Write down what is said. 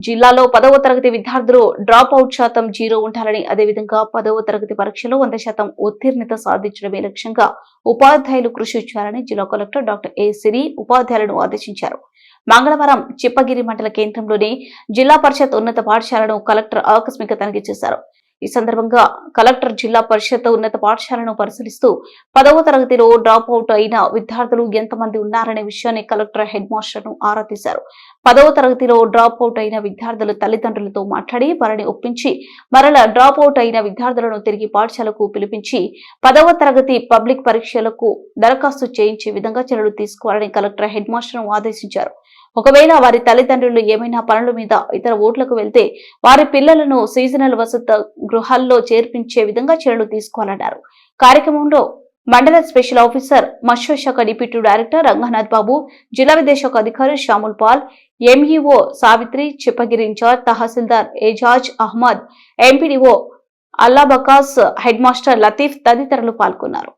జిల్లాలో పదవ తరగతి విద్యార్థులు డ్రాప్ అవుట్ శాతం జీరో ఉండాలని అదేవిధంగా పదవ తరగతి పరీక్షలో వంద శాతం ఉత్తీర్ణత సాధించడమే లక్ష్యంగా ఉపాధ్యాయులు కృషి చేయాలని జిల్లా కలెక్టర్ డాక్టర్ ఏ సిరి ఉపాధ్యాయులను ఆదేశించారు. మంగళవారం చిప్పగిరి మండల కేంద్రంలోని జిల్లా పరిషత్ ఉన్నత పాఠశాలను కలెక్టర్ ఆకస్మిక తనిఖీ చేశారు. ఈ సందర్భంగా కలెక్టర్ జిల్లా పరిషత్ ఉన్నత పాఠశాలను పరిశీలిస్తూ పదవ తరగతిలో డ్రాప్ అవుట్ అయిన విద్యార్థులు ఎంతమంది ఉన్నారనే విషయాన్ని కలెక్టర్ హెడ్ మాస్టర్ను ఆరా తీశారు. పదవ తరగతిలో డ్రాప్ అవుట్ అయిన విద్యార్థుల తల్లిదండ్రులతో మాట్లాడి వారిని ఒప్పించి మరల డ్రాప్ అవుట్ అయిన విద్యార్థులను తిరిగి పాఠశాలకు పిలిపించి పదవ తరగతి పబ్లిక్ పరీక్షలకు దరఖాస్తు చేయించే విధంగా చర్యలు తీసుకోవాలని కలెక్టర్ హెడ్ మాస్టర్ను ఆదేశించారు. ఒకవేళ వారి తల్లిదండ్రులు ఏమైనా పనుల మీద ఇతర ఓట్లకు వెళ్తే వారి పిల్లలను సీజనల్ వసత గృహాల్లో చేర్పించే విధంగా చర్యలు తీసుకోవాలన్నారు. కార్యక్రమంలో మండల స్పెషల్ ఆఫీసర్ మత్స్యశాఖ డిప్యూటీ డైరెక్టర్ రంగనాథ్ బాబు జిల్లా విదేశాఖ అధికారి Samuel Paul MEO Savitri Chippagiri incharge tahsildar Ejaz Ahmed MPDO Allabakas head master Latif తదితరులు పాల్గొన్నారు.